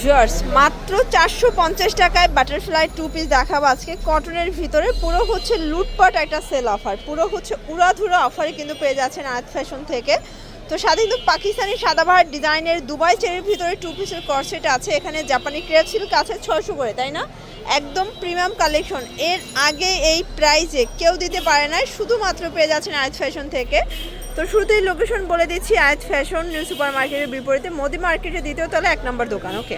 Viewers মাত্র চারশো পঞ্চাশ টাকায় বাটারফ্লাই টু পিস দেখাবো আজকে। কটনের ভিতরে পুরো হচ্ছে লুটপাট একটা সেল অফার পুরো হচ্ছে উড়াধুরা অফারে কিন্তু পেয়ে যাচ্ছেন আর্থ ফ্যাশন থেকে। তো সাথে কিন্তু পাকিস্তানি সাদাবাহার ডিজাইনের দুবাই চেরির ভিতরে টু পিসের করসেট আছে। এখানে জাপানি ক্রেপ সিল্ক আছে ছশো করে, তাই না? একদম প্রিমিয়াম কালেকশন। এর আগে এই প্রাইজে কেউ দিতে পারে না শুধুমাত্র পেয়ে যাচ্ছেন আয়াত ফ্যাশন থেকে। তো শুরুতেই লোকেশন বলে দিচ্ছি, আয়াত ফ্যাশন, নিউ সুপার মার্কেটের বিপরীতে। মোদি মার্কেটের দ্বিতীয় তলা এক নম্বর দোকান, ওকে?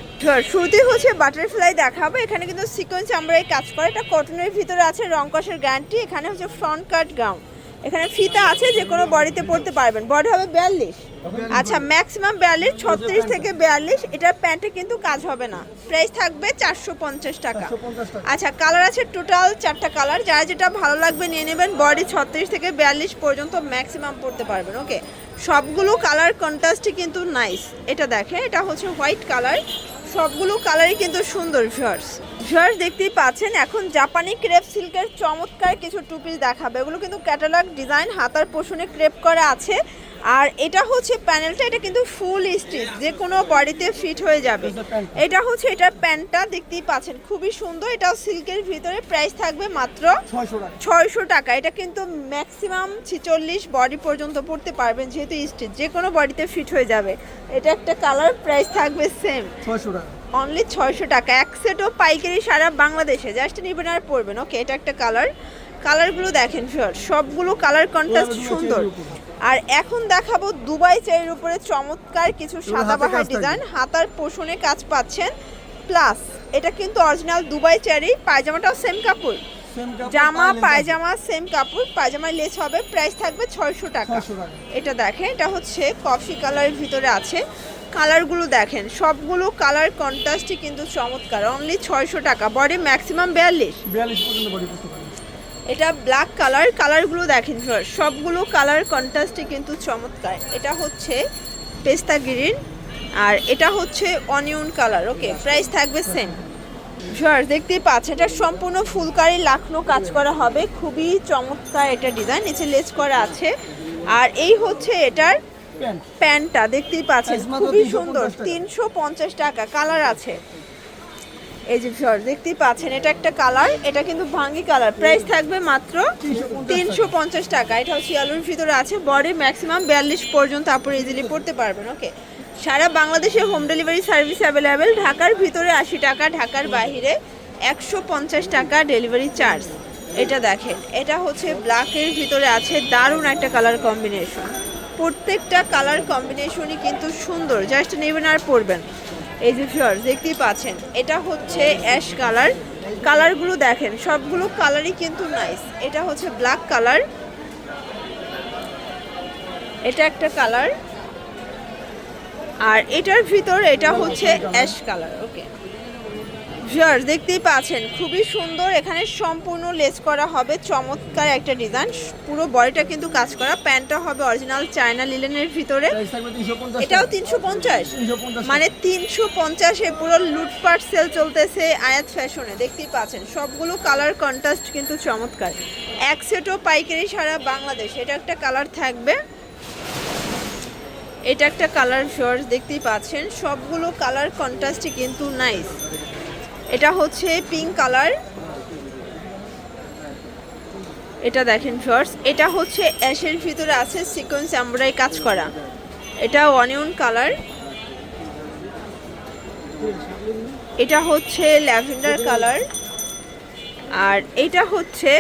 শুরুতেই হচ্ছে বাটারফ্লাই দেখাবো। এখানে কিন্তু সিকোয়েন্স আমরা এই কাজ করে। এটা কটনের ভিতরে আছে রংকসের গ্যারান্টি। এখানে হচ্ছে ফ্রন্ট কাট গাউন। এখানে ফিতা আছে, যে কোনো বডিতে পড়তে পারবেন। বডি হবে বিয়াল্লিশ। আচ্ছা ম্যাক্সিমাম বিয়াল্লিশ ছত্রিশ থেকে বিয়াল্লিশ এটার প্যান্টে কিন্তু কাজ হবে না। প্রাইস থাকবে চারশো পঞ্চাশ টাকা। আচ্ছা কালার আছে টোটাল চারটা কালার যারা যেটা ভালো লাগবে নিয়ে নেবেন বডি ছত্রিশ থেকে বিয়াল্লিশ পর্যন্ত ম্যাক্সিমাম পড়তে পারবেন ওকে সবগুলো কালার কন্ট্রাস্টই কিন্তু নাইস এটা দেখে এটা হচ্ছে হোয়াইট কালার সবগুলো কালারই কিন্তু সুন্দর ভিউয়ার্স ভিউয়ার্স দেখতেই পাচ্ছেন এখন জাপানি ক্রেপ সিল্কের চমৎকার কিছু টু পিস দেখাবে। এগুলো কিন্তু ক্যাটালগ ডিজাইন হাতার পোষণে ক্রেপ করা আছে। আর এটা হচ্ছে প্যানেলটা এটা কিন্তু ফুল স্টিচ যে কোনো বডিতে ফিট হয়ে যাবে। এটা হচ্ছে এটার প্যান্টটা দেখতেই পাচ্ছেন খুবই সুন্দর। এটাও সিল্কের ভিতরে প্রাইস থাকবে মাত্র ছয়শো টাকা। ছয়শো টাকা। এটা কিন্তু ম্যাক্সিমাম ছিচল্লিশ বডি পর্যন্ত পড়তে পারবেন যেহেতু স্টিচ যে কোনো বডিতে ফিট হয়ে যাবে। এটা একটা কালার প্রাইস থাকবে সেম ছয়শো টাকা। অনলি ছয়শো টাকা। এক সেটও পাইকারি সারা বাংলাদেশে। জাস্ট নেবেন আর পড়বেন ওকে এটা একটা কালার কালারগুলো দেখেন ফিওর সবগুলো কালার কন্ট্রাস্ট সুন্দর। আর এখন দেখাবো দুবাই চেরির উপরে চমৎকার কিছু সাদাবাহার। ডিজাইন হাতার পোষণে কাজ পাচ্ছেন। প্লাস এটা কিন্তু অরিজিনাল দুবাই চেরি পায়জামাটাও সেম কাপড় জামা পায়ে পায়জামা সেম কাপড় পায়জামার লেস হবে প্রাইস থাকবে ছয়শো টাকা। 600 টাকা। এটা দেখেন এটা হচ্ছে কফি কালারের ভিতরে আছে। কালারগুলো দেখেন। সবগুলো কালার কন্ট্রাস্টই কিন্তু চমৎকার। অনলি ছয়শো টাকা। বডি ম্যাক্সিমাম বিয়াল্লিশ। বিয়াল্লিশ পর্যন্ত বডি এটা ব্ল্যাক কালার কালারগুলো দেখেন সবগুলো কালার কন্ট্রাস্টই কিন্তু চমৎকার। এটা হচ্ছে পেস্তা গ্রিন আর এটা হচ্ছে অনিয়ন কালার ওকে প্রাইস থাকবে সেম ভিউয়ার দেখতেই পাচ্ছেন এটা সম্পূর্ণ ফুলকারি লাখনো কাজ করা হবে। খুবই চমৎকার এটা ডিজাইন নিচে লেস করা আছে। আর এই হচ্ছে এটার প্যান্টটা দেখতেই পাচ্ছেন খুবই সুন্দর তিনশো পঞ্চাশ টাকা কালার আছে। এই যে ভিউয়ার দেখতেই পাচ্ছেন এটা একটা কালার এটা কিন্তু ভাঙ্গি কালার প্রাইস থাকবে মাত্র তিনশো পঞ্চাশ টাকা। এটা হচ্ছে ভিতরে আছে বডি ম্যাক্সিমাম বিয়াল্লিশ পর্যন্ত আপনি ইজিলি পড়তে পারবেন ওকে সারা বাংলাদেশে হোম ডেলিভারি সার্ভিস অ্যাভেলেবেল ঢাকার ভিতরে আশি টাকা ঢাকার বাইরে একশো পঞ্চাশ টাকা ডেলিভারি চার্জ এটা দেখেন এটা হচ্ছে ব্ল্যাকের ভিতরে আছে দারুণ একটা কালার কম্বিনেশন প্রত্যেকটা কালার কম্বিনেশনই কিন্তু সুন্দর। জাস্ট নেবেন আর পরবেন। এই যে ফিওর দেখতেই পাচ্ছেন, এটা হচ্ছে অ্যাশ কালার কালারগুলো দেখেন, সবগুলো কালারই কিন্তু নাইস এটা হচ্ছে ব্ল্যাক কালার এটা একটা কালার আর এটার ভিতর এটা হচ্ছে অ্যাশ কালার ওকে ভিউয়ার দেখতেই পাচ্ছেন খুবই সুন্দর। এখানে সম্পূর্ণ লেস করা হবে চমৎকার একটা ডিজাইন। পুরো বডিটা কিন্তু কাজ করা। প্যান্টটা হবে অরিজিনাল চায়না লিলেনের ভিতরে। এটাও তিনশো পঞ্চাশ? তিনশো পঞ্চাশ মানে তিনশো পঞ্চাশে পুরো লুটপাট সেল চলতেছে আয়াত ফ্যাশনে দেখতেই পাচ্ছেন সবগুলো কালার কন্ট্রাস্ট কিন্তু চমৎকার। এক সেটও পাইকারি সারা বাংলাদেশ। এটা একটা কালার থাকবে। এটা একটা কালার শর্টস দেখতেই পাচ্ছেন। সবগুলো কালার কন্ট্রাস্টই কিন্তু নাইস এটা হচ্ছে পিঙ্ক কালার এটা দেখেন শর্টস এটা হচ্ছে অ্যাশের ভিতরে আছে সিকোয়েন্স এমব্রয়ডারি কাজ করা। এটা অনিয়ন কালার এটা হচ্ছে ল্যাভেন্ডার কালার আর এটা হচ্ছে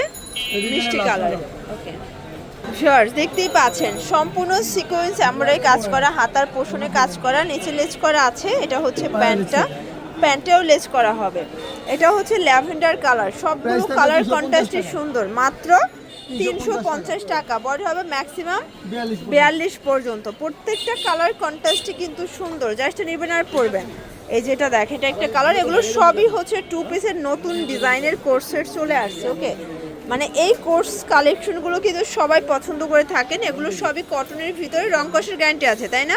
মিষ্টি কালার ওকে দেখতেই পাচ্ছেন, সম্পূর্ণ সিকোয়েন্স এমব্রয়ডারি কাজ করা, হাতার পোষণে কাজ করা, নিচে লেজ করা আছে, এটা হচ্ছে প্যান্টটা। প্যান্টেও লেস করা হবে। এটা হচ্ছে ল্যাভেন্ডার কালার। সবগুলো কালার কন্ট্রাস্টে সুন্দর। মাত্র তিনশো পঞ্চাশ টাকা। বডি হবে ম্যাক্সিমাম বিয়াল্লিশ পর্যন্ত। প্রত্যেকটা কালার কন্ট্রাস্টই কিন্তু সুন্দর। জাস্ট নেবেন আর পরবেন এই যেটা দেখ এটা একটা কালার এগুলো সবই হচ্ছে টু পিসের নতুন ডিজাইনের কোর্সের চলে আসছে ওকে মানে এই কোর্স কালেকশনগুলো কিন্তু সবাই পছন্দ করে থাকেন। এগুলো সবই কটনের ভিতরে রং কষের গ্যারান্টি আছে তাই না?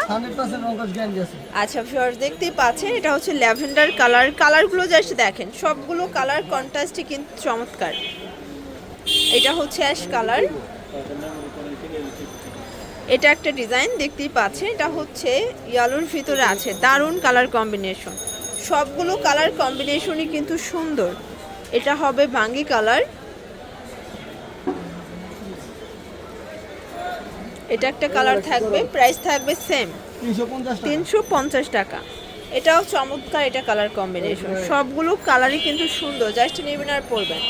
আচ্ছা ফিওর্স দেখতেই পাচ্ছেন এটা হচ্ছে ল্যাভেন্ডার কালার কালারগুলো জাস্ট দেখেন সবগুলো কালার কন্ট্রাস্টই কিন্তু চমৎকার। এটা হচ্ছে অ্যাশ কালার এটা একটা ডিজাইন দেখতেই পাচ্ছেন এটা হচ্ছে ইয়ালোর ভিতরে আছে দারুণ কালার কম্বিনেশন সবগুলো কালার কম্বিনেশনই কিন্তু সুন্দর। এটা হবে ভাঙ্গি কালার এটা একটা কালার থাকবে প্রাইস থাকবে সেম তিনশো পঞ্চাশ টাকা। এটাও চমৎকার এটা কালার কম্বিনেশন সবগুলো কালারই কিন্তু সুন্দর জাস্ট নেবেন আর পরবেন।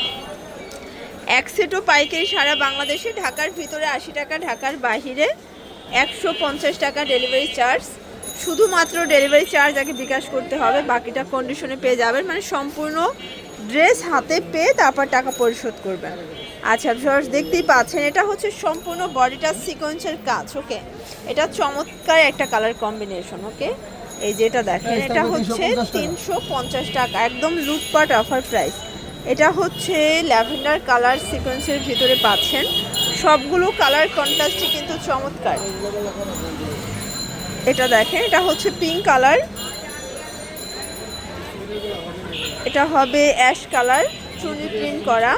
এক সেটও পাইকারি সারা বাংলাদেশে ঢাকার ভিতরে আশি টাকা ঢাকার বাহিরে একশো পঞ্চাশ টাকা ডেলিভারি চার্জ শুধুমাত্র ডেলিভারি চার্জ আগে বিকাশ করতে হবে বাকিটা কন্ডিশনে পেয়ে যাবেন। মানে সম্পূর্ণ ড্রেস হাতে পেয়ে তারপর টাকা পরিশোধ করবেন। আচ্ছা ভিউয়ার্স দেখতেই পাচ্ছেন এটা হচ্ছে সম্পূর্ণ বডিটা সিকোয়েন্সের কাজ ওকে? এটা চমৎকার একটা কালার কম্বিনেশন ওকে? এই যেটা দেখেন এটা হচ্ছে তিনশো পঞ্চাশ টাকা একদম লুটপাট অফার প্রাইস। এটা হচ্ছে ল্যাভেন্ডার কালার সিকোয়েন্সের ভিতরে পাচ্ছেন। সবগুলো কালার কন্ট্রাস্টই কিন্তু চমৎকার। এটা দেখেন এটা হচ্ছে পিঙ্ক কালার। এটা হবে অ্যাশ কালার চুনি প্রিন্ট করা।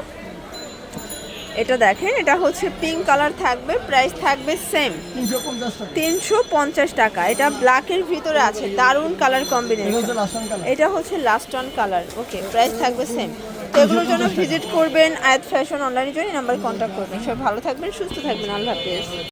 এটা দেখেন, এটা হচ্ছে পিঙ্ক কালার থাকবে প্রাইস থাকবে সেম তিনশো পঞ্চাশ টাকা, এটা ব্ল্যাকের ভিতরে আছে দারুণ কালার কম্বিনেশন এটা হচ্ছে last one colour okay price থাকবে সেম তো এগুলোর জন্য ভিজিট করবেন, আয়াত ফ্যাশন অনলাইনে জন্য নাম্বার কন্ট্যাক্ট করবেন। সব ভালো থাকবেন, সুস্থ থাকবেন, আল্লাহ হাফেজ।